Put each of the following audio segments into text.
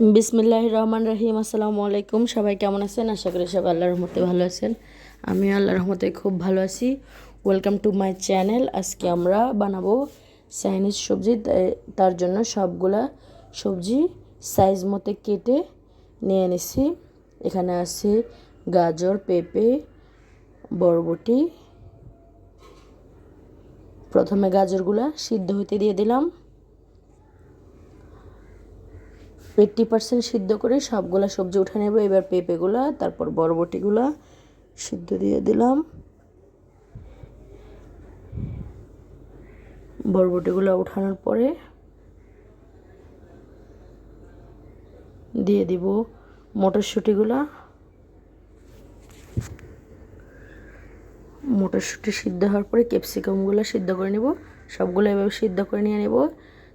বিসমিল্লাহ রহমান রহিম আসসালামু আলাইকুম। সবাই কেমন আছেন? আশা করি সবাই আল্লাহর রহমতে ভালো আছেন। আমি আল্লাহর রহমতে খুব ভালো আছি। ওয়েলকাম টু মাই চ্যানেল আজকে আমরা বানাবো চাইনিজ সবজি। তার জন্য সবগুলা সবজি সাইজ মতো কেটে নিয়ে নিছি। এখানে আছে গাজর, পেঁপে, বরবটি। প্রথমে গাজরগুলা সিদ্ধ হইতে দিয়ে দিলাম। এইট্টি পার্সেন্ট সিদ্ধ করে সবগুলা সবজি উঠে নেব। এবার পেঁপেগুলা, তারপর বরবটিগুলা সিদ্ধ দিয়ে দিলাম। বরবটিগুলো উঠানোর পরে দিয়ে দিব মটরশুঁটিগুলা। মটরশুঁটি সিদ্ধ হওয়ার পরে ক্যাপসিকামগুলো সিদ্ধ করে নেব। সবগুলো এভাবে সিদ্ধ করে নিয়ে নেব।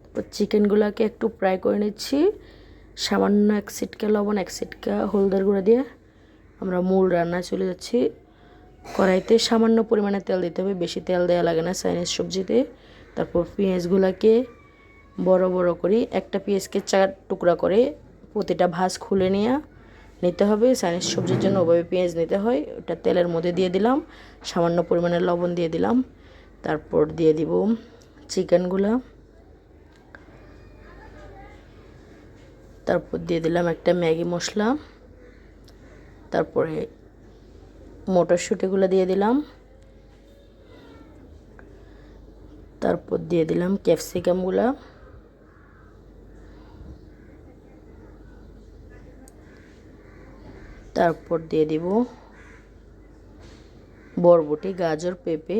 তারপর চিকেনগুলোকে একটু ফ্রাই করে নিচ্ছি। সামান্য এক সিটকা লবণ, এক সিটকা হলদের গুঁড়া দিয়ে আমরা মূল রান্নায় চলে যাচ্ছি। কড়াইতে সামান্য পরিমাণে তেল দিতে হবে, বেশি তেল দেওয়া লাগে না চাইনিজ সবজিতে। তারপর পেঁয়াজগুলোকে বড় বড় করে একটা পেঁয়াজকে চার টুকরা করে প্রতিটা ভাঁজ খুলে নিয়ে নিতে হবে। চাইনিজ সবজির জন্য ওভাবে পেঁয়াজ নিতে হয়, ওটা তেলের মধ্যে দিয়ে দিলাম। সামান্য পরিমাণে লবণ দিয়ে দিলাম। তারপর দিয়ে দিব চিকেনগুলো। তারপর দিয়ে দিলাম একটা ম্যাগি মশলা। তারপরে মটরশুঁটিগুলো দিয়ে দিলাম। তারপর দিয়ে দিলাম ক্যাপসিকামগুলো। তারপর দিয়ে দিব বরবটি, গাজর, পেঁপে।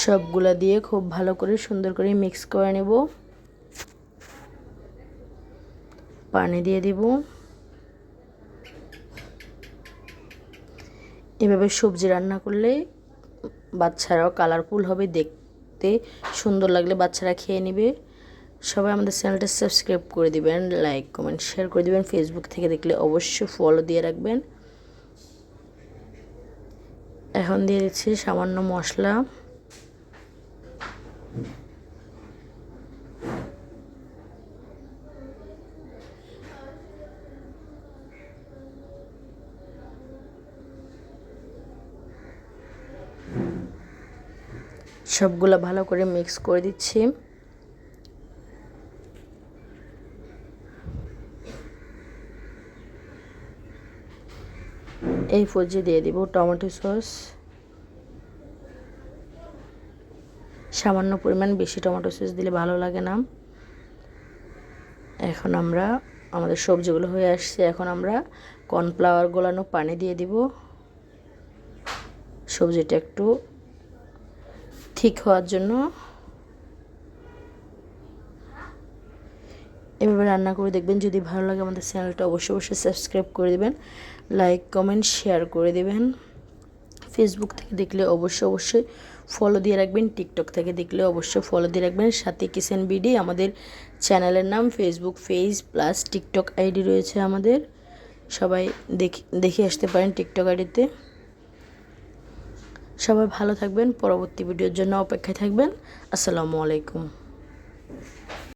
সবগুলা দিয়ে খুব ভালো করে সুন্দর করে মিক্স করে নেব। পানি দিয়ে দিব। এভাবে সবজি রান্না করলে বাচ্চারাও কালারফুল হবে, দেখতে সুন্দর লাগলে বাচ্চারা খেয়ে নেবে। সবাই আমাদের চ্যানেলটা সাবস্ক্রাইব করে দিবেন লাইক কমেন্ট শেয়ার করে দিবেন। ফেসবুক থেকে দেখলে অবশ্যই ফলো দিয়ে রাখবেন। এখন দিয়ে দিচ্ছি সামান্য মশলা। সবগুলো ভালো করে মিক্স করে দিচ্ছি। এই পর্যায়ে দিয়ে দিব টমেটো সস। সামান্য পরিমাণ বেশি টমেটো সস দিলে ভালো লাগে না। এখন আমরা, আমাদের সবজিগুলো হয়ে আসছে। এখন আমরা কর্নফ্লাওয়ার গোলানো পানি দিয়ে দিব। সবজিটা একটু ঠিক হওয়ার জন্য এভাবে রান্না করে দেখবেন। যদি ভালো লাগে আমাদের চ্যানেলটা অবশ্যই অবশ্যই সাবস্ক্রাইব করে দেবেন, লাইক, কমেন্ট, শেয়ার করে দেবেন। ফেসবুক থেকে দেখলে অবশ্যই অবশ্যই ফলো দিয়ে রাখবেন, টিকটক থেকে দেখলে অবশ্যই ফলো দিয়ে রাখবেন। সাথে কিষেন বিডি, আমাদের চ্যানেলের নাম Facebook page plus TikTok ID রয়েছে আমাদের। সবাই দেখে আসতে পারেন টিকটক আইডিতে। সবাই ভালো থাকবেন, পরবর্তী ভিডিওর জন্য অপেক্ষায় থাকবেন। আসসালামু আলাইকুম।